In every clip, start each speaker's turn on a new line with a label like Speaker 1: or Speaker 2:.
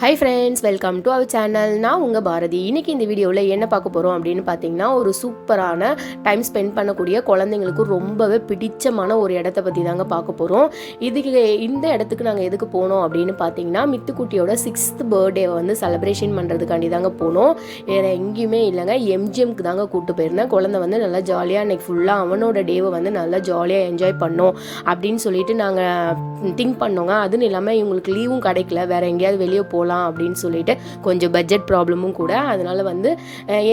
Speaker 1: Hi friends welcome to our channel நான் உங்கள் பாரதி. இன்னைக்கு இந்த வீடியோவில் என்ன பார்க்க போகிறோம் அப்படின்னு பார்த்தீங்கன்னா ஒரு சூப்பரான டைம் ஸ்பெண்ட் பண்ணக்கூடிய குழந்தைங்களுக்கு ரொம்பவே பிடிச்சமான ஒரு இடத்த பற்றி தாங்க பார்க்க போகிறோம் இதுக்கு இந்த இடத்துக்கு நாங்கள் எதுக்கு போனோம் அப்படின்னு பார்த்தீங்கன்னா மித்துக்குட்டியோட சிக்ஸ்த் பர்த்டேவை வந்து செலப்ரேஷன் பண்ணுறதுக்காண்டி தாங்க போனோம். வேறு எங்கேயுமே இல்லைங்க. எம்ஜிஎம்க்கு தாங்க கூப்பிட்டு போயிருந்தேன். குழந்தை வந்து நல்லா ஜாலியாக அன்றைக்கி ஃபுல்லாக அவனோட டேவை வந்து நல்லா ஜாலியாக என்ஜாய் பண்ணோம் அப்படின்னு சொல்லிட்டு நாங்கள் திங்க் பண்ணோங்க. அதுவும் இல்லாமல் இவங்களுக்கு லீவும் கிடைக்கல. வேறு எங்கேயாவது வெளியே போகலாம் அப்படின்னு சொல்லிட்டு கொஞ்சம் பட்ஜெட் ப்ராப்ளமும் கூட. அதனால் வந்து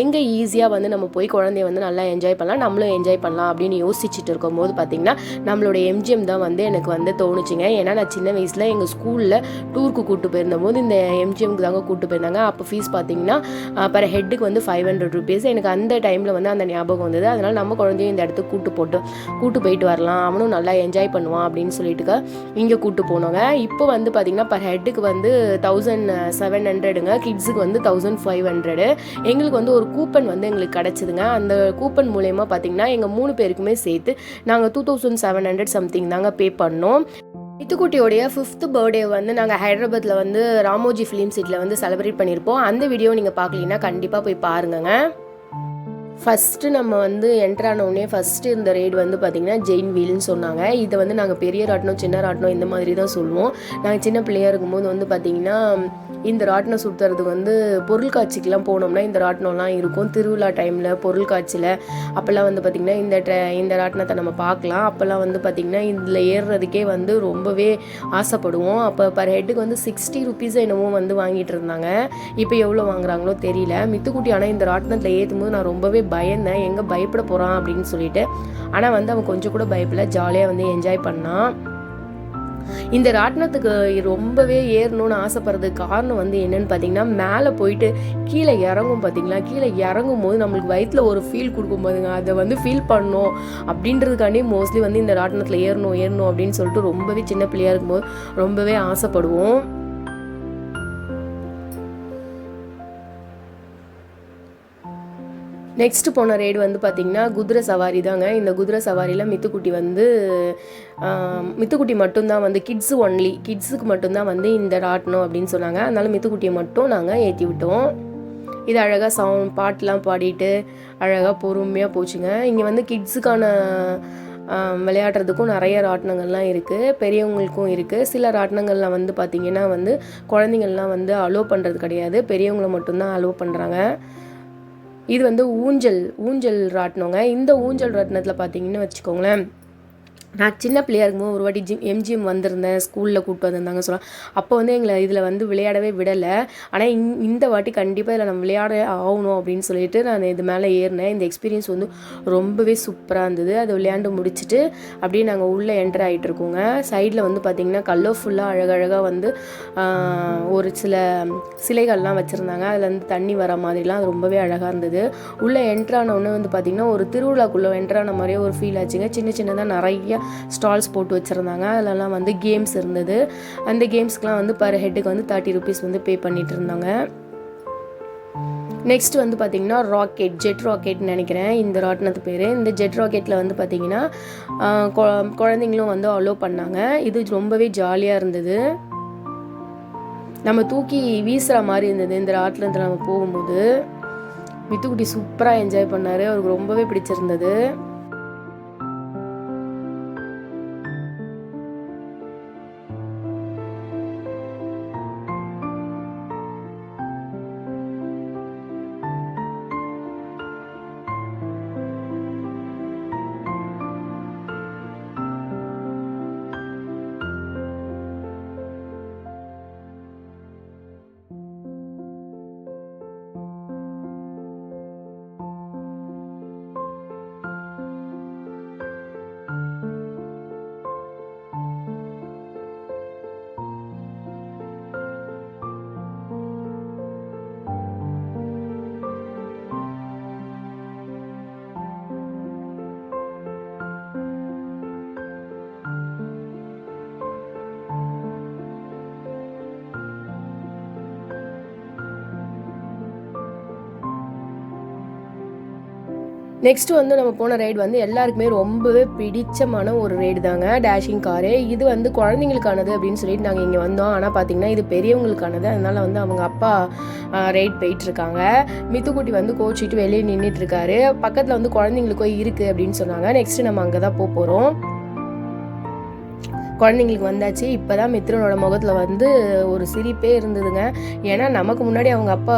Speaker 1: எங்கே ஈஸியாக வந்து நம்ம போய் குழந்தைய வந்து நல்லா என்ஜாய் பண்ணலாம் நம்மளும் என்ஜாய் பண்ணலாம் அப்படின்னு யோசிச்சுட்டு இருக்கும்போது பார்த்திங்கன்னா நம்மளோட எம்ஜிஎம் தான் வந்து எனக்கு வந்து தோணுச்சுங்க. ஏன்னா நான் சின்ன வயசில் எங்கள் ஸ்கூலில் டூருக்கு கூப்பிட்டு போயிருந்தபோது இந்த எம்ஜிஎம்க்கு தாங்க கூப்பிட்டு போயிருந்தாங்க. அப்போ ஃபீஸ் பார்த்திங்கன்னா பர் ஹெட்டுக்கு வந்து ஃபைவ் ஹண்ட்ரட் ருபீஸ் எனக்கு அந்த டைமில் வந்து அந்த ஞாபகம் வந்தது. அதனால் நம்ம குழந்தையும் இந்த இடத்துக்கு கூட்டு போட்டு கூட்டு போயிட்டு வரலாம். அவனும் நல்லா என்ஜாய் பண்ணுவான் அப்படின்னு சொல்லிட்டு இங்கே கூட்டு போனோங்க. இப்போ வந்து பார்த்திங்கன்னா பர் ஹெட்டுக்கு வந்து தௌசண்ட் செவன் ஹண்ட்ரடுங்க கிட்ஸுக்கு வந்து தௌசண்ட் ஃபைவ் ஹண்ட்ரடு எங்களுக்கு வந்து ஒரு கூப்பன் வந்து எங்களுக்கு கிடச்சிதுங்க. அந்த கூப்பன் மூலயமா பார்த்தீங்கன்னா எங்கள் மூணு பேருக்குமே சேர்த்து நாங்கள் two thousand seven hundred something தாங்க பே பண்ணோம். இத்துக்குட்டியோடைய ஃபிஃப்த் பர்த்டே வந்து நாங்கள் ஹைதராபாத்தில் வந்து ராமோஜி ஃபிலிம் சிட்டியில் வந்து செலிப்ரேட் பண்ணியிருப்போம் அந்த வீடியோ நீங்கள் பார்க்கலீங்கன்னா கண்டிப்பாக போய் பாருங்கங்க. ஃபஸ்ட்டு நம்ம வந்து என்டர் ஆனவுடனே ஃபஸ்ட்டு இந்த ரைடு வந்து பார்த்திங்கன்னா ஜெயின் வீல்னு சொன்னாங்க. இதை வந்து நாங்கள் பெரிய ராட்டினம் சின்ன ராட்டினம் இந்த மாதிரி தான் சொல்லுவோம். நாங்கள் சின்ன பிள்ளையாக இருக்கும்போது வந்து பார்த்திங்கன்னா இந்த ராட்டினம் சுற்றுறது வந்து பொருள் காட்சிக்கெலாம் போனோம்னா இந்த ராட்டினம்லாம் இருக்கும். திருவிழா டைமில் பொருள் காட்சியில். அப்போல்லாம் வந்து பார்த்திங்கன்னா இந்த ட்ர இந்த ராட்டினத்தை நம்ம பார்க்கலாம். அப்போல்லாம் வந்து பார்த்திங்கன்னா இதில் ஏறுறதுக்கே வந்து ரொம்பவே ஆசைப்படுவோம். அப்போ பர் ஹெட்டுக்கு வந்து சிக்ஸ்டி ருபீஸ் என்னமோ வந்து வாங்கிட்டு இருந்தாங்க. இப்போ எவ்வளோ வாங்குறாங்களோ தெரியல. மித்துக்குட்டி ஆனால் இந்த ராட்டினத்தில் ஏற்றும் போது நான் ரொம்பவே பயந்தேன். எங்கே பயப்பட போகிறான் அப்படின்னு சொல்லிட்டு. ஆனால் வந்து அவன் கொஞ்சம் கூட பயப்படல. ஜாலியாக வந்து என்ஜாய் பண்ணான். இந்த ராட்டினத்துக்கு ரொம்பவே ஏறணும்னு ஆசைப்படுறதுக்கு காரணம் வந்து என்னன்னு பார்த்தீங்கன்னா மேலே போயிட்டு கீழே இறங்கும் பார்த்தீங்களா கீழே இறங்கும் போது நம்மளுக்கு வயிற்றில் ஒரு ஃபீல் கொடுக்கும் போதுங்க அதை வந்து ஃபீல் பண்ணணும் அப்படின்றதுக்காண்டி மோஸ்ட்லி வந்து இந்த ராட்டினத்தில் ஏறணும் ஏறணும் அப்படின்னு சொல்லிட்டு ரொம்பவே சின்ன பிள்ளையாக இருக்கும்போது ரொம்பவே ஆசைப்படுவோம். நெக்ஸ்ட் போன ரைடு வந்து பார்த்திங்கன்னா குதிரை சவாரி தாங்க. இந்த குதிரை சவாரியில் மித்துக்குட்டி வந்து மித்துக்குட்டி மட்டும்தான் வந்து கிட்ஸு ஒன்லி கிட்ஸுக்கு மட்டும்தான் வந்து இந்த ராட்டணும் அப்படின்னு சொன்னாங்க. அதனால மித்துக்குட்டியை மட்டும் நாங்கள் ஏற்றி விட்டோம். இது அழகாக சவுண்ட் பாட்டெலாம் பாடிட்டு அழகாக பொறுமையாக போச்சுங்க. இங்கே வந்து கிட்ஸுக்கான விளையாடுறதுக்கும் நிறைய ராட்டினங்கள்லாம் இருக்குது பெரியவங்களுக்கும் இருக்குது சில ராட்டினங்களில் வந்து பார்த்திங்கன்னா வந்து குழந்தைங்கள்லாம் வந்து அலோவ் பண்ணுறது கிடையாது. பெரியவங்களை மட்டும்தான் அலோவ் பண்ணுறாங்க இது வந்து ஊஞ்சல் ஊஞ்சல் ராட்டினோங்க. இந்த ஊஞ்சல் ராட்டினத்தில் பார்த்தீங்கன்னு வச்சுக்கோங்களேன். நான் சின்ன பிள்ளையாக இருக்கும்போது ஒரு வாட்டி ஜிம் எம்ஜிஎம் வந்திருந்தேன் ஸ்கூலில் கூப்பிட்டு வந்திருந்தாங்க சொல்லலாம் அப்போ வந்து எங்களை இதில் வந்து விளையாடவே விடலை. ஆனால் இந் இந்த வாட்டி கண்டிப்பாக இதில் நம்ம விளையாட ஆகணும் அப்படின்னு சொல்லிட்டு நான் இது மேலே ஏறினேன். இந்த எக்ஸ்பீரியன்ஸ் வந்து ரொம்பவே சூப்பராக இருந்தது. அதை விளையாண்டு முடிச்சுட்டு அப்படியே நாங்கள் உள்ளே என்டர் ஆகிட்டு இருக்கோங்க. சைடில் வந்து பார்த்திங்கன்னா கலர்ஃபுல்லாக அழகழகாக வந்து ஒரு சில சிலைகள்லாம் வச்சுருந்தாங்க. அதில் வந்து தண்ணி வர மாதிரிலாம் அது ரொம்பவே அழகாக இருந்தது. உள்ளே என்ட்ரான வந்து பார்த்திங்கன்னா ஒரு திருவிழாக்குள்ளே என்ட்ரான மாதிரியே ஒரு ஃபீல் ஆச்சுங்க. சின்ன சின்னதாக நிறைய ஸ்டால்ஸ் போட்டு வச்சுருந்தாங்க. அதிலலாம் வந்து கேம்ஸ் இருந்தது. அந்த கேம்ஸ்க்கெலாம் வந்து பர் ஹெட்டுக்கு வந்து தேர்ட்டி ருபீஸ் வந்து பே பண்ணிட்டு இருந்தாங்க. நெக்ஸ்ட் வந்து பார்த்திங்கன்னா ராக்கெட் ஜெட் ராக்கெட்னு நினைக்கிறேன். இந்த ராட்டினத்து பேர். இந்த ஜெட் ராக்கெட்டில் வந்து பார்த்திங்கன்னா குழந்தைங்களும் வந்து அலோவ் பண்ணாங்க. இது ரொம்பவே ஜாலியாக இருந்தது. நம்ம தூக்கி வீசுகிற மாதிரி இருந்தது. இந்த ராட்டினத்தில் நம்ம போகும்போது. மித்துக்குட்டி சூப்பராக என்ஜாய் பண்ணார். அவருக்கு ரொம்பவே பிடிச்சிருந்தது. நெக்ஸ்ட்டு வந்து நம்ம போன ரைடு வந்து எல்லாருக்குமே ரொம்பவே பிடிச்சமான ஒரு ரைடு தாங்க டேஷிங் காரு இது வந்து குழந்தைங்களுக்கானது அப்படின்னு சொல்லிட்டு நாங்கள் இங்கே வந்தோம். ஆனால் பார்த்தீங்கன்னா இது பெரியவங்களுக்கானது. அதனால் வந்து அவங்க அப்பா ரைட் போயிட்டுருக்காங்க மித்துக்குட்டி வந்து கோச்சிட்டு வெளியே நின்றுட்டுருக்காரு பக்கத்தில் வந்து குழந்தைங்களுக்கோ இருக்குது அப்படின்னு சொன்னாங்க. நெக்ஸ்ட்டு நம்ம அங்கே தான் போக போகிறோம் குழந்தைங்களுக்கு வந்தாச்சு. இப்போ தான் மித்ரனோட முகத்தில் வந்து ஒரு சிரிப்பே இருந்ததுங்க. ஏன்னா நமக்கு முன்னாடி அவங்க அப்பா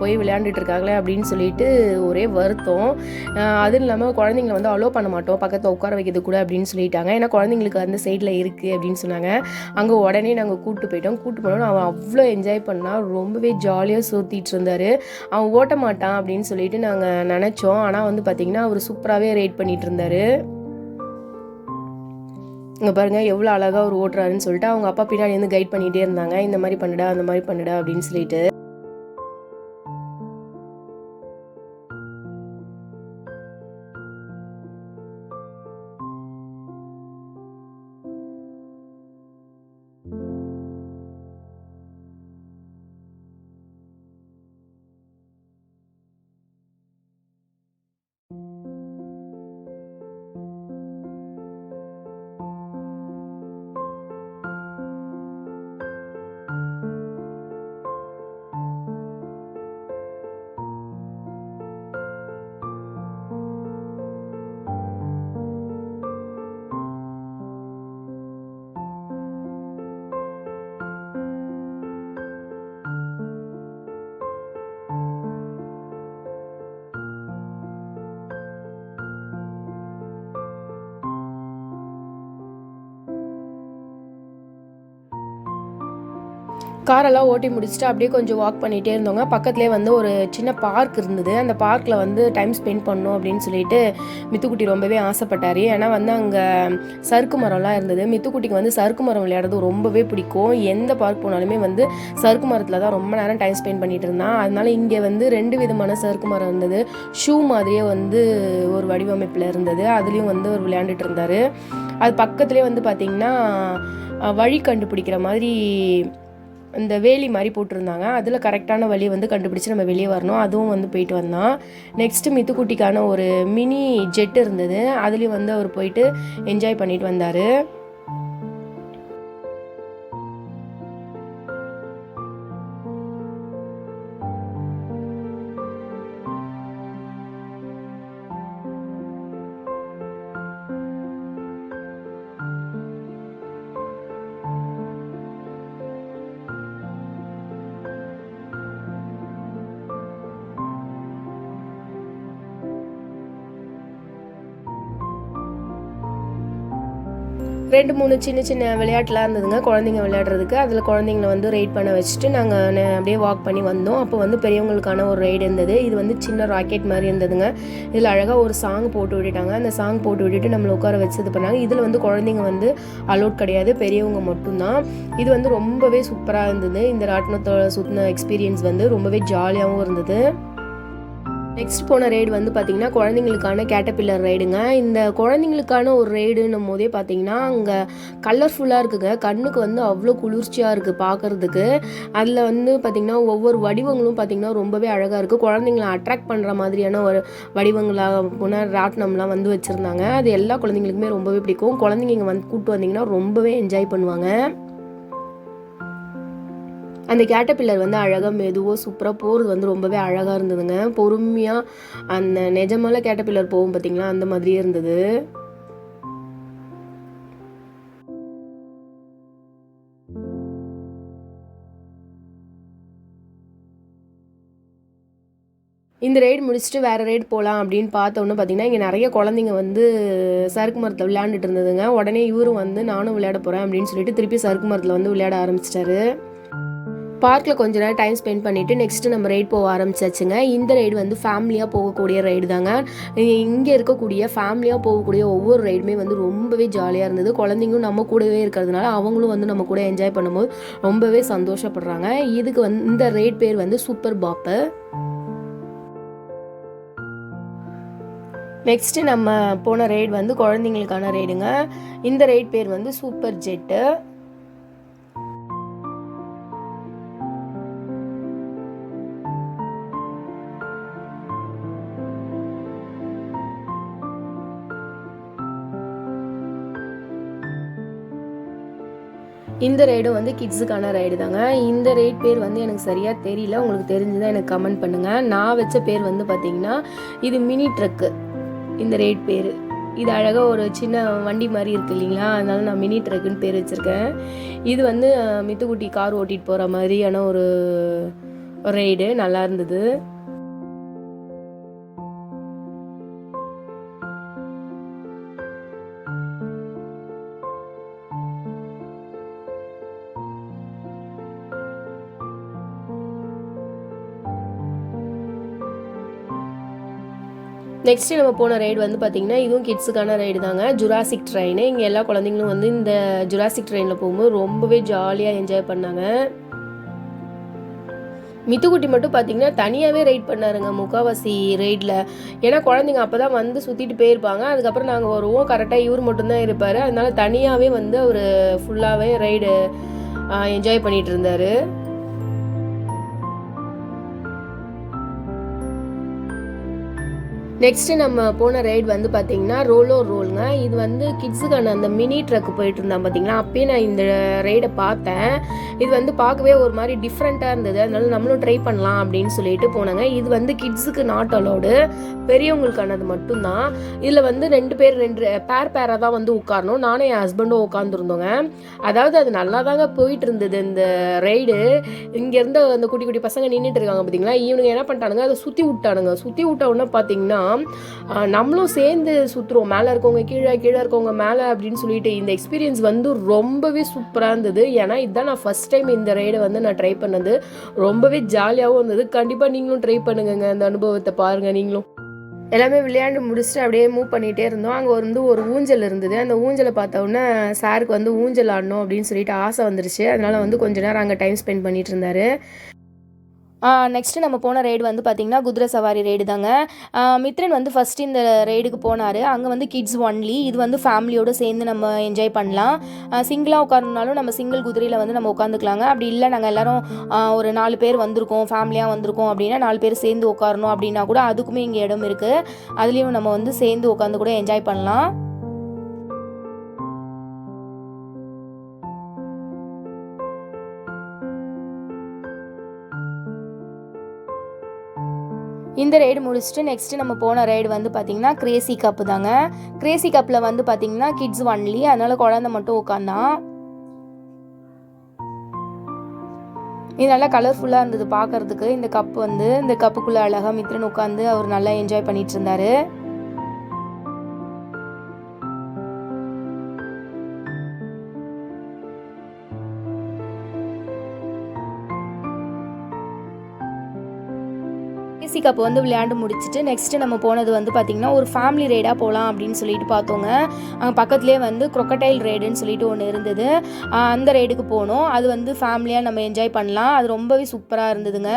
Speaker 1: போய் விளையாண்டுட்டு இருக்காங்களே அப்படின்னு சொல்லிட்டு ஒரே வருத்தம். அதுவும் இல்லாமல் குழந்தைங்கள வந்து அலோவ் பண்ண மாட்டோம். பக்கத்தில் உட்கார வைக்கிறது கூட அப்படின்னு சொல்லிட்டாங்க. ஏன்னா குழந்தைங்களுக்கு அந்த சைடில் இருக்குது அப்படின்னு சொன்னாங்க. அங்கே உடனே நாங்கள் கூப்பிட்டு போயிட்டோம். கூப்பிட்டு போனோம் அவன் அவ்வளோ என்ஜாய் பண்ணான் ரொம்பவே ஜாலியாக சுற்றிட்டு இருந்தார். அவன் ஓட்ட மாட்டான் அப்படின்னு சொல்லிட்டு நாங்கள் நினச்சோம். ஆனால் வந்து பார்த்திங்கன்னா அவர் சூப்பராகவே ரைட் பண்ணிகிட்டு இருந்தார். இங்கே பாருங்கள் எவ்வளோ அழகாக அவர் ஓட்டுறாருன்னு சொல்லிட்டு அவங்க அப்பா பின்னாடி வந்து கைட் பண்ணிகிட்டே இருந்தாங்க. இந்த மாதிரி பண்ணுடா அந்த மாதிரி பண்ணுடா அப்படின்னு சொல்லிட்டு. காரெல்லாம் ஓட்டி முடிச்சுட்டு அப்படியே கொஞ்சம் வாக் பண்ணிகிட்டே இருந்தோங்க. பக்கத்துலேயே வந்து ஒரு சின்ன பார்க் இருந்தது. அந்த பார்க்கில் வந்து டைம் ஸ்பெண்ட் பண்ணணும் அப்படின்னு சொல்லிட்டு மித்துக்குட்டி ரொம்பவே ஆசைப்பட்டார். ஏன்னா வந்து அங்கே சறுக்கு மரம்லாம் இருந்தது. மித்துக்குட்டிக்கு வந்து சறுக்கு மரம் விளையாடுறது ரொம்பவே பிடிக்கும். எந்த பார்க் போனாலுமே வந்து சறுக்கு மரத்தில் தான் ரொம்ப நேரம் டைம் ஸ்பெண்ட் பண்ணிகிட்டு இருந்தான். அதனால் இங்கே வந்து ரெண்டு விதமான சறுக்கு மரம் இருந்தது. ஷூ மாதிரியே வந்து ஒரு வடிவமைப்பில் இருந்தது. அதுலேயும் வந்து ஒரு விளையாண்டுட்டு இருந்தார். அது பக்கத்துலேயே வந்து பார்த்திங்கன்னா வழி கண்டுபிடிக்கிற மாதிரி இந்த வேலி மாதிரி போட்டிருந்தாங்க. அதில் கரெக்டான வழியை வந்து கண்டுபிடிச்சு நம்ம வெளியே வரணும். அதுவும் வந்து போயிட்டு வந்தான். நெக்ஸ்ட்டு மித்துக்குட்டிக்கான ஒரு மினி ஜெட் இருந்தது. அதுலேயும் வந்து அவர் போயிட்டு என்ஜாய் பண்ணிட்டு வந்தார். ரெண்டு மூணு சின்ன சின்ன விளையாட்டுலாம் இருந்ததுங்க. குழந்தைங்க விளையாடுறதுக்கு. அதில் குழந்தைங்கள வந்து ரைட் பண்ண வச்சுட்டு நாங்கள் அப்படியே வாக் பண்ணி வந்தோம். அப்போ வந்து பெரியவங்களுக்கான ஒரு ரைடு இருந்தது. இது வந்து சின்ன ராக்கெட் மாதிரி இருந்ததுங்க. இதில் அழகாக ஒரு சாங் போட்டு விட்டுட்டாங்க. அந்த சாங் போட்டு விட்டுட்டு நம்மளை உட்கார வச்சு இது பண்ணாங்க. இதில் வந்து குழந்தைங்க வந்து அலோட் கிடையாது. பெரியவங்க மட்டும்தான். இது வந்து ரொம்பவே சூப்பராக இருந்தது. இந்த ராட்டினத்தோட சுற்றின எக்ஸ்பீரியன்ஸ் வந்து ரொம்பவே ஜாலியாகவும் இருந்தது. நெக்ஸ்ட் போன ரைடு வந்து பார்த்தீங்கன்னா குழந்தைங்களுக்கான கேட்டபில்லர் ரைடுங்க இந்த குழந்தைங்களுக்கான ஒரு ரைடுன்னும் போதே பார்த்தீங்கன்னா அங்கே கலர்ஃபுல்லாக இருக்குங்க. கண்ணுக்கு வந்து அவ்வளோ குளிர்ச்சியாக இருக்குது பார்க்குறதுக்கு அதில் வந்து பார்த்திங்கன்னா ஒவ்வொரு வடிவங்களும் பார்த்திங்கன்னா ரொம்பவே அழகாக இருக்குது குழந்தைங்கள அட்ராக்ட் பண்ணுற மாதிரியான ஒரு வடிவங்களாக போன ராட்டினம்லாம் வந்து வச்சுருந்தாங்க. அது எல்லா குழந்தைங்களுக்குமே ரொம்பவே பிடிக்கும். குழந்தைங்க இங்கே வந்து கூப்பிட்டு வந்தீங்கன்னா ரொம்பவே என்ஜாய் பண்ணுவாங்க. அந்த கேட்டபில்லர் வந்து அழகாக மெதுவாக சூப்பராக போகிறது வந்து ரொம்பவே அழகாக இருந்ததுங்க. பொறுமையாக அந்த நிஜமால கேட்டபில்லர் போகும் பார்த்தீங்களா அந்த மாதிரியே இருந்தது. இந்த ரைடு முடிச்சுட்டு வேறு ரைடு போகலாம் அப்படின்னு பார்த்தோன்னு பார்த்தீங்கன்னா இங்கே நிறைய குழந்தைங்க வந்து சறுக்கு மரத்தில் விளையாண்டுட்டு இருந்ததுங்க. உடனே இவரும் வந்து நானும் விளையாட போகிறேன் அப்படின்னு சொல்லிட்டு திருப்பி சறுக்கு மரத்தில் வந்து விளையாட ஆரம்பிச்சிட்டாரு. பார்க்கில் கொஞ்ச நேரம் டைம் ஸ்பெண்ட் பண்ணிவிட்டு நெக்ஸ்ட்டு நம்ம ரைட் போக ஆரம்பிச்சாச்சுங்க. இந்த ரைடு வந்து ஃபேமிலியாக போகக்கூடிய ரைடு தாங்க. இங்கே இருக்கக்கூடிய ஃபேமிலியாக போகக்கூடிய ஒவ்வொரு ரைடுமே வந்து ரொம்பவே ஜாலியாக இருந்தது. குழந்தைங்களும் நம்ம கூடவே இருக்கிறதுனால அவங்களும் வந்து நம்ம கூட என்ஜாய் பண்ணும்போது ரொம்பவே சந்தோஷப்படுறாங்க. இதுக்கு வந்து இந்த ரைட் பேர் வந்து சூப்பர் பாப்பு நெக்ஸ்ட்டு நம்ம போன ரைடு வந்து குழந்தைங்களுக்கான ரைடுங்க இந்த ரைட் பேர் வந்து சூப்பர் ஜெட்டு இந்த ரைடும் வந்து கிட்ஸுக்கான ரைடு தாங்க. இந்த ரைட் பேர் வந்து எனக்கு சரியாக தெரியல. உங்களுக்கு தெரிஞ்சுதான் எனக்கு கமெண்ட் பண்ணுங்கள் நான் வச்ச பேர் வந்து பார்த்தீங்கன்னா இது மினி ட்ரக்கு இந்த ரைட் பேர். இது அழகாக ஒரு சின்ன வண்டி மாதிரி இருக்கு இல்லைங்களா? அதனால நான் மினி ட்ரக்குன்னு பேர் வச்சுருக்கேன். இது வந்து மித்துக்குட்டி கார் ஓட்டிகிட்டு போகிற மாதிரியான ஒரு ரைடு நல்லா இருந்தது. நெக்ஸ்ட்டு நம்ம போன ரைடு வந்து பார்த்தீங்கன்னா இதுவும் கிட்ஸுக்கான ரைடு தாங்க. ஜுராசிக் ட்ரெயின் இங்கே எல்லா குழந்தைங்களும் வந்து இந்த ஜுராசிக் ட்ரெயினில் போகும்போது ரொம்பவே ஜாலியாக என்ஜாய் பண்ணாங்க. மித்துக்குட்டி மட்டும் பார்த்தீங்கன்னா தனியாகவே ரைட் பண்ணாருங்க முக்காவாசி ரைடில் ஏன்னா குழந்தைங்க அப்போ தான் வந்து சுற்றிட்டு போயிருப்பாங்க. அதுக்கப்புறம் நாங்கள் வருவோம். கரெக்டாக இவர் மட்டும்தான் இருப்பார். அதனால தனியாகவே வந்து அவர் ஃபுல்லாகவே ரைடு என்ஜாய் பண்ணிகிட்டு இருந்தார். நெக்ஸ்ட்டு நம்ம போன ரைடு வந்து பார்த்தீங்கன்னா ரோலோ ரோலுங்க இது வந்து கிட்ஸுக்கான அந்த மினி ட்ரக் போயிட்டு இருந்தான் பார்த்தீங்களா அப்பயே நான் இந்த ரைடை பார்த்தேன். இது வந்து பார்க்கவே ஒரு மாதிரி டிஃப்ரெண்ட்டாக இருந்தது. அதனால நம்மளும் ட்ரை பண்ணலாம் அப்படின்னு சொல்லிட்டு போனாங்க. இது வந்து கிட்ஸுக்கு நாட் அலோடு பெரியவங்களுக்கானது மட்டும்தான். இதில் வந்து ரெண்டு பேர் ரெண்டு பேர் பேராக தான் வந்து உட்காரணும். நானும் என் ஹஸ்பண்டும் உட்காந்துருந்தோங்க அதாவது அது நல்லா தாங்க போயிட்டு இருந்தது இந்த ரைடு இங்கேருந்து அந்த குட்டி குட்டி பசங்க நின்றுட்டு இருக்காங்க பார்த்தீங்களா இவனுங்க என்ன பண்ணிட்டானுங்க? அதை சுற்றி விட்டானுங்க. சுற்றி விட்ட உடனே பார்த்தீங்கன்னா நம்மளும் சேர்ந்து சுற்றுறோம் மேலே இருக்கவங்க கீழே கீழே இருக்கவங்க மேலே அப்படின்னு சொல்லிட்டு இந்த எக்ஸ்பீரியன்ஸ் வந்து ரொம்பவே சூப்பராக இருந்தது. ஏன்னா இதுதான் நான் ஃபஸ்ட் டைம் இந்த ரைடை வந்து நான் ட்ரை பண்ணது. ரொம்பவே ஜாலியாகவும் இருந்தது. கண்டிப்பாக நீங்களும் ட்ரை பண்ணுங்கங்க அந்த அனுபவத்தை பாருங்கள் நீங்களும். எல்லாமே விளையாண்டு முடிச்சுட்டு அப்படியே மூவ் பண்ணிகிட்டே இருந்தோம். அங்கே வந்து ஒரு ஊஞ்சல் இருந்தது. அந்த ஊஞ்சலை பார்த்த உடனே சாருக்கு வந்து ஊஞ்சல் ஆடணும் அப்படின்னு சொல்லிட்டு ஆசை வந்துருச்சு. அதனால வந்து கொஞ்ச நேரம் அங்கே டைம் ஸ்பெண்ட் பண்ணிட்டு இருந்தாரு. நெக்ஸ்ட்டு நம்ம போன ரைடு வந்து பார்த்திங்கன்னா குதிரை சவாரி ரைடு தாங்க. மித்ரன் வந்து ஃபஸ்ட்டு இந்த ரைடுக்கு போனார். அங்கே வந்து கிட்ஸ் ஒன்லி இது வந்து ஃபேமிலியோடு சேர்ந்து நம்ம என்ஜாய் பண்ணலாம். சிங்கிளாக உட்காரணுனாலும் நம்ம சிங்கிள் குதிரையில் வந்து நம்ம உட்காந்துக்கலாங்க அப்படி இல்லை நாங்கள் எல்லோரும் ஒரு நாலு பேர் வந்திருக்கோம் ஃபேமிலியாக வந்திருக்கோம் அப்படின்னா நாலு பேர் சேர்ந்து உட்காரணும் அப்படின்னா கூட அதுக்குமே இங்கே இடம் இருக்குது அதுலேயும் நம்ம வந்து சேர்ந்து உட்காந்து கூட என்ஜாய் பண்ணலாம். இந்த ரைடு முடிச்சுட்டு நெக்ஸ்ட்டு நம்ம போன ரைடு வந்து பார்த்திங்கன்னா கிரேசி கப்பு தாங்க. கிரேசி கப்பில் வந்து பார்த்திங்கன்னா கிட்ஸ் ஒன்லி அதனால் குழந்தை மட்டும் உட்காந்தான் இது நல்லா கலர்ஃபுல்லாக இருந்தது பார்க்கறதுக்கு இந்த கப் வந்து இந்த கப்புக்குள்ளே அழகாக மித்ரன் உட்காந்து அவர் நல்லா என்ஜாய் பண்ணிட்டு இருந்தாரு. ஏசி கப் வந்து விளையாண்டு முடிச்சுட்டு நெக்ஸ்ட்டு நம்ம போனது வந்து பார்த்திங்கன்னா ஒரு ஃபேமிலி ரைடாக போகலாம் அப்படின்னு சொல்லிட்டு பார்த்தோங்க. அங்கே பக்கத்துலேயே வந்து crocodile ரைடுன்னு சொல்லிட்டு ஒன்று இருந்தது. அந்த ரைடுக்கு போனோம். அது வந்து ஃபேமிலியாக நம்ம என்ஜாய் பண்ணலாம். அது ரொம்பவே சூப்பராக இருந்ததுங்க.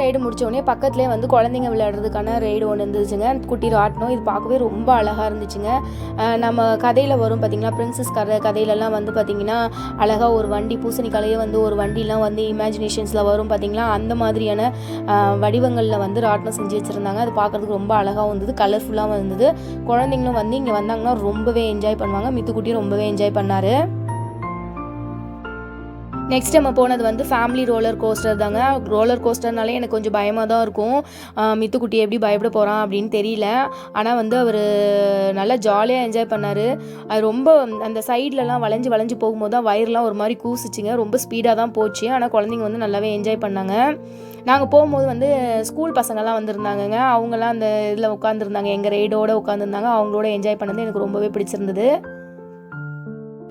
Speaker 1: ரைடு முடித்தோடனே பக்கத்துலேயே வந்து குழந்தைங்க விளையாடுறதுக்கான ரைடு ஒன்று இருந்துச்சுங்க. குட்டி ராட்டினம் இது பார்க்கவே ரொம்ப அழகாக இருந்துச்சுங்க. நம்ம கதையில் வரும் பார்த்தீங்களா பிரின்சஸ் கதை கதையிலலாம் வந்து பார்த்திங்கன்னா அழகாக ஒரு வண்டி பூசணிக்காலையே வந்து ஒரு வண்டிலாம் வந்து இமேஜினேஷன்ஸில் வரும் பார்த்திங்களா அந்த மாதிரியான வடிவங்களில் வந்து ராட்டினம் செஞ்சு வச்சுருந்தாங்க. அது பார்க்குறதுக்கு ரொம்ப அழகாக இருந்தது கலர்ஃபுல்லாகவும் இருந்தது. குழந்தைங்களும் வந்து இங்கே வந்தாங்கன்னா ரொம்பவே என்ஜாய் பண்ணுவாங்க. மித்துக்குட்டியும் ரொம்பவே என்ஜாய் பண்ணார். நெக்ஸ்ட் நம்ம போனது வந்து ஃபேமிலி ரோலர் கோஸ்டர் தாங்க. ரோலர் கோஸ்டர்னாலே எனக்கு கொஞ்சம் பயமாக தான் இருக்கும். மித்துக்குட்டி எப்படி பயப்பட போகிறான் அப்படின்னு தெரியல. ஆனால் வந்து அவர் நல்லா ஜாலியாக என்ஜாய் பண்ணார். அது ரொம்ப அந்த சைட்லலாம் வளைஞ்சு வளைஞ்சு போகும்போது தான் வயர்லாம் ஒரு மாதிரி கூசிச்சுங்க. ரொம்ப ஸ்பீடாக தான் போச்சு. ஆனால் குழந்தைங்க வந்து நல்லாவே என்ஜாய் பண்ணாங்க. நாங்கள் போகும்போது வந்து ஸ்கூல் பசங்கள்லாம் வந்திருந்தாங்கங்க. அவங்கெல்லாம் அந்த இதில் உட்காந்துருந்தாங்க எங்கள் ரைடோடு உட்காந்துருந்தாங்க அவங்களோட என்ஜாய் பண்ணது எனக்கு ரொம்பவே பிடிச்சிருந்தது.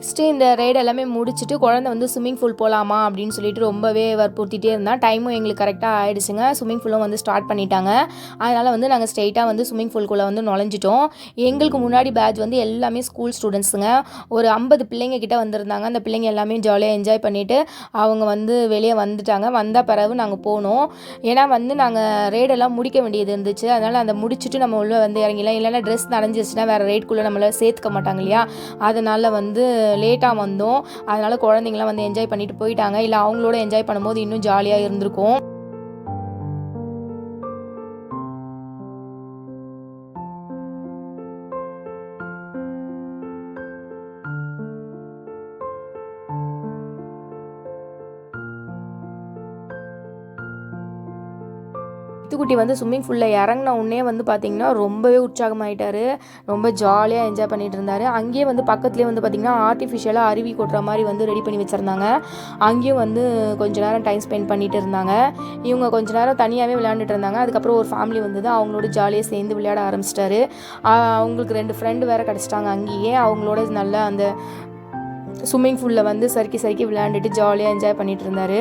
Speaker 2: நெக்ஸ்ட்டு இந்த ரைடு எல்லாமே முடிச்சுட்டு குழந்தை வந்து ஸ்விம்மிங் பூல் போகலாமா அப்படின்னு சொல்லிட்டு ரொம்பவே வற்புறுத்திட்டே இருந்தான். டைமும் எங்களுக்கு கரெக்டாக ஆயிடுச்சுங்க. ஸ்விம்மிங் பூலும் வந்து ஸ்டார்ட் பண்ணிட்டாங்க. அதனால் வந்து நாங்கள் ஸ்ட்ரெயிட்டாக வந்து ஸ்விம்மிங் பூல்குள்ளே வந்து நுழைஞ்சிட்டோம். எங்களுக்கு முன்னாடி பேட்ச் வந்து எல்லாமே ஸ்கூல் ஸ்டூடெண்ட்ஸுங்க ஒரு ஐம்பது பிள்ளைங்க கிட்ட வந்திருந்தாங்க. அந்த பிள்ளைங்க எல்லாமே ஜாலியாக என்ஜாய் பண்ணிவிட்டு அவங்க வந்து வெளியே வந்துட்டாங்க. வந்த பிறகு நாங்கள் போனோம். ஏன்னா வந்து நாங்கள் ரேடெல்லாம் முடிக்க வேண்டியது இருந்துச்சு. அதனால் அந்த முடிச்சுட்டு நம்ம உள்ளே வந்து இறங்கிடலாம். இல்லைன்னா ட்ரெஸ் நனைஞ்சிருச்சுன்னா வேறு ரேட்குள்ளே நம்மளை சேர்த்துக்க மாட்டாங்க இல்லையா? அதனால் வந்து லேட்டாக வந்தோம். அதனால் குழந்தைங்களாம் வந்து என்ஜாய் பண்ணிட்டு போயிட்டாங்க. இல்லை அவங்களோட என்ஜாய் பண்ணும்போது இன்னும் ஜாலியாக இருந்திருக்கும். சித்துக்குட்டி வந்து ஸ்விம்மிங் ஃபூலில் இறங்கின உடனே வந்து பார்த்திங்கன்னா ரொம்பவே உற்சாகமாயிட்டார். ரொம்ப ஜாலியாக என்ஜாய் பண்ணிகிட்டு இருந்தார் அங்கேயே வந்து பக்கத்துலேயே வந்து பார்த்திங்கன்னா ஆர்டிஃபிஷியலாக அருவி கொட்டுற மாதிரி வந்து ரெடி பண்ணி வச்சுருந்தாங்க. அங்கேயும் வந்து கொஞ்ச நேரம் டைம் ஸ்பெண்ட் பண்ணிகிட்டு இருந்தாங்க. இவங்க கொஞ்ச நேரம் தனியாகவே விளையாண்டுட்டு இருந்தாங்க. அதுக்கப்புறம் ஒரு ஃபேமிலி வந்தது. அவங்களோட ஜாலியாக சேர்ந்து விளையாட ஆரம்பிச்சிட்டாரு. அவங்களுக்கு ரெண்டு ஃப்ரெண்டு வேறு கிடச்சிட்டாங்க அங்கேயே. அவங்களோட நல்ல அந்த ஸ்விம்மிங் ஃபூலில் வந்து சறுக்கி சறுக்கி விளையாண்டுட்டு ஜாலியாக என்ஜாய் பண்ணிகிட்டு இருந்தார்.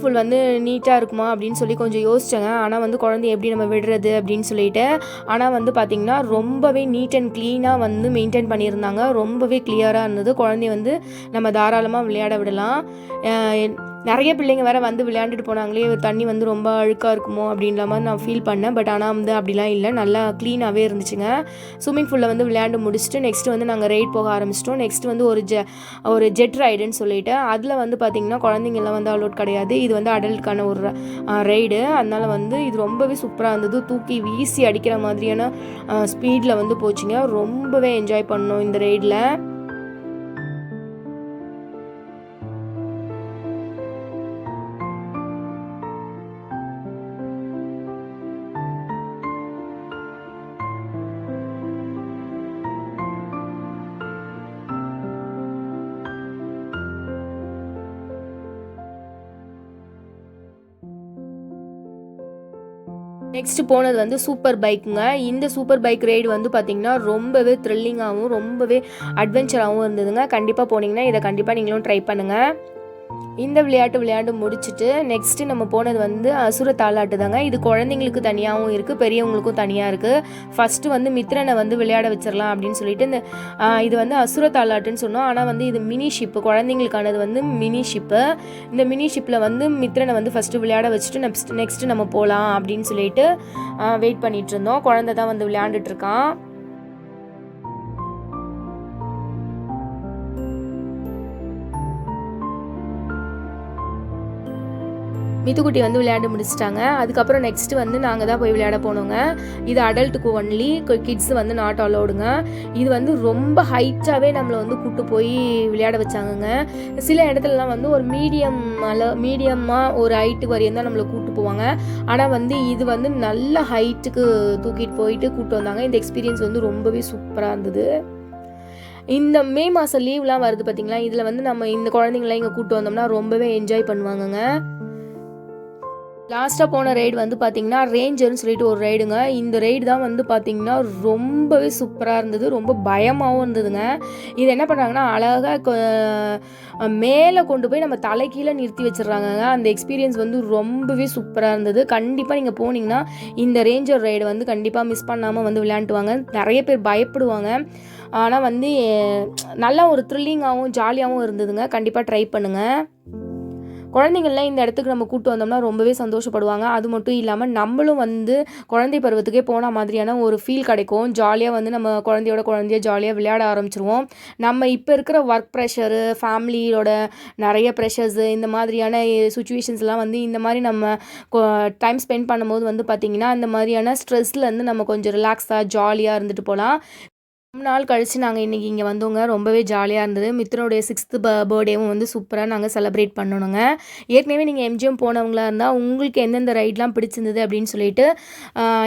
Speaker 2: ஃபுல் வந்து நீட்டாக இருக்குமா அப்படின்னு சொல்லி கொஞ்சம் யோசிச்சேங்க. ஆனால் வந்து குழந்தைய எப்படி நம்ம விடுறது அப்படின்னு சொல்லிட்டு ஆனால் வந்து பார்த்திங்கன்னா ரொம்பவே நீட் அண்ட் க்ளீனாக வந்து மெயின்டைன் பண்ணியிருந்தாங்க. ரொம்பவே கிளியராக இருந்தது. குழந்தைய வந்து நம்ம தாராளமாக விளையாட விடலாம். நிறைய பிள்ளைங்க வேற வந்து விளையாண்டுட்டு போனாங்களே தண்ணி வந்து ரொம்ப அழுக்காக இருக்குமோ அப்படின்ற மாதிரி நான் ஃபீல் பண்ணேன். பட் ஆனால் வந்து அப்படிலாம் இல்லை. நல்லா க்ளீனாகவே இருந்துச்சுங்க. ஸ்விம்மிங் பூலில் வந்து விளையாண்டு முடிச்சுட்டு நெக்ஸ்ட் வந்து நாங்கள் ரைட் போக ஆரம்பிச்சிட்டோம். நெக்ஸ்ட் வந்து ஒரு ஜெ ஒரு ஜெட் ரைடுன்னு சொல்லிட்டு. அதில் வந்து பார்த்திங்கன்னா குழந்தைங்கலாம் வந்து அலோட் கிடையாது. இது வந்து அடல்ட்டுக்கான ஒரு ரைடு அதனால வந்து இது ரொம்பவே சூப்பராக இருந்தது. தூக்கி வீசி அடிக்கிற மாதிரியான ஸ்பீடில் வந்து போச்சுங்க. ரொம்பவே என்ஜாய் பண்ணோம் இந்த ரைடில் நெக்ஸ்ட் போனது வந்து சூப்பர் பைக்குங்க இந்த சூப்பர் பைக் ரைடு வந்து பார்த்திங்கன்னா ரொம்பவே த்ரில்லிங்காகவும் ரொம்பவே அட்வென்ச்சராகவும் இருந்ததுங்க. கண்டிப்பாக போனீங்கன்னா இதை கண்டிப்பாக நீங்களும் ட்ரை பண்ணுங்கள் இந்த விளையாட்டு விளையாண்டு முடிச்சுட்டு நெக்ஸ்ட்டு நம்ம போனது வந்து அசுர தாலாட்டு தாங்க. இது குழந்தைங்களுக்கு தனியாகவும் இருக்குது பெரியவங்களுக்கும் தனியாக இருக்குது ஃபஸ்ட்டு வந்து மித்ரனை வந்து விளையாட வச்சிடலாம் அப்படின்னு சொல்லிட்டு இந்த இது வந்து அசுர தாலாட்டுன்னு சொன்னோம். ஆனால் வந்து இது மினி ஷிப்பு குழந்தைங்களுக்கானது வந்து மினி ஷிப்பு இந்த மினி ஷிப்பில் வந்து மித்ரனை வந்து ஃபஸ்ட்டு விளையாட வச்சுட்டு நெக்ஸ்ட் நெக்ஸ்ட்டு நம்ம போகலாம் அப்படின்னு சொல்லிட்டு வெயிட் பண்ணிட்டு இருந்தோம். குழந்தை தான் வந்து விளையாண்டுட்ருக்கான் இருக்கான் மித்துக்குட்டி வந்து விளையாண்டு முடிச்சிட்டாங்க. அதுக்கப்புறம் நெக்ஸ்ட்டு வந்து நாங்கள் தான் போய் விளையாட போனோங்க. இது அடல்ட்டுக்கு ஒன்லி கிட்ஸ் வந்து நாட் அலோடுங்க இது வந்து ரொம்ப ஹைட்டாகவே நம்மளை வந்து கூட்டு போய் விளையாட வச்சாங்கங்க. சில இடத்துலலாம் வந்து ஒரு மீடியம் அள மீடியமாக ஒரு ஹைட்டு வரையும் தான் நம்மளை கூட்டு போவாங்க. ஆனால் வந்து இது வந்து நல்ல ஹைட்டுக்கு தூக்கிட்டு போயிட்டு கூப்பிட்டு வந்தாங்க. இந்த எக்ஸ்பீரியன்ஸ் வந்து ரொம்பவே சூப்பராக இருந்தது. இந்த மே மாதம் லீவ்லாம் வருது பார்த்தீங்களா இதில் வந்து நம்ம இந்த குழந்தைங்களாம் இங்கே கூப்பிட்டு வந்தோம்னா ரொம்பவே என்ஜாய் பண்ணுவாங்கங்க. லாஸ்ட்டாக போன ரைடு வந்து பார்த்தீங்கன்னா ரேஞ்சர்னு சொல்லிட்டு ஒரு ரைடுங்க இந்த ரைடு தான் வந்து பார்த்தீங்கன்னா ரொம்பவே சூப்பராக இருந்தது. ரொம்ப பயமாகவும் இருந்ததுங்க. இது என்ன பண்ணுறாங்கன்னா அழகாக மேலே கொண்டு போய் நம்ம தலைக்கீழே நிறுத்தி வச்சிடுறாங்கங்க. அந்த எக்ஸ்பீரியன்ஸ் வந்து ரொம்பவே சூப்பராக இருந்தது. கண்டிப்பாக நீங்கள் போனீங்கன்னா இந்த ரேஞ்சர் ரைடு வந்து கண்டிப்பாக மிஸ் பண்ணாமல் வந்து விளையாண்டுவாங்க நிறைய பேர் பயப்படுவாங்க. ஆனால் வந்து நல்லா நல்ல ஒரு த்ரில்லிங்காகவும் ஜாலியாகவும் இருந்ததுங்க. கண்டிப்பாக ட்ரை பண்ணுங்கள் குழந்தைங்கள்லாம் இந்த இடத்துக்கு நம்ம கூட்டு வந்தோம்னா ரொம்பவே சந்தோஷப்படுவாங்க. அது மட்டும் இல்லாமல் நம்மளும் வந்து குழந்தை பருவத்துக்கே போன மாதிரியான ஒரு ஃபீல் கிடைக்கும். ஜாலியாக வந்து நம்ம குழந்தையோட குழந்தைய ஜாலியாக விளையாட ஆரம்பிச்சிருவோம். நம்ம இப்போ இருக்கிற ஒர்க் ப்ரெஷரு ஃபேமிலியோட நிறைய ப்ரெஷர்ஸு இந்த மாதிரியான சுச்சுவேஷன்ஸ்லாம் வந்து இந்த மாதிரி நம்ம டைம் ஸ்பெண்ட் பண்ணும்போது வந்து பார்த்திங்கன்னா இந்த மாதிரியான ஸ்ட்ரெஸ்லேருந்து நம்ம கொஞ்சம் ரிலாக்ஸாக ஜாலியாக இருந்துட்டு போகலாம். ரொம்ப நாள் கழித்து நாங்கள் இன்றைக்கி இங்கே வந்தோங்க. ரொம்பவே ஜாலியாக இருந்தது. மித்ரனுடைய சிக்ஸ்த்து ப பர்த்டேவும் வந்து சூப்பராக நாங்கள் செலிப்ரேட் பண்ணணுங்க. ஏற்கனவே நீங்கள் எம்ஜிஎம் போனவங்களாக இருந்தால் உங்களுக்கு எந்தெந்த ரைட்லாம் பிடிச்சிருந்தது அப்படின்னு சொல்லிட்டு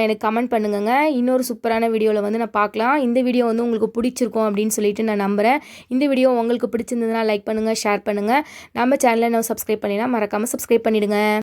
Speaker 2: எனக்கு கமெண்ட் பண்ணுங்கங்க. இன்னொரு சூப்பரான வீடியோவில் வந்து நான் பார்க்கலாம். இந்த வீடியோ வந்து உங்களுக்கு பிடிச்சிருக்கும் அப்படின்னு சொல்லிட்டு நான் நம்புகிறேன் இந்த வீடியோ உங்களுக்கு பிடிச்சிருந்ததுன்னா லைக் பண்ணுங்கள் ஷேர் பண்ணுங்கள் நம்ம சேனலை நான் சப்ஸ்கிரைப் பண்ணினா மறக்காமல் சப்ஸ்கிரைப் பண்ணிவிடுங்க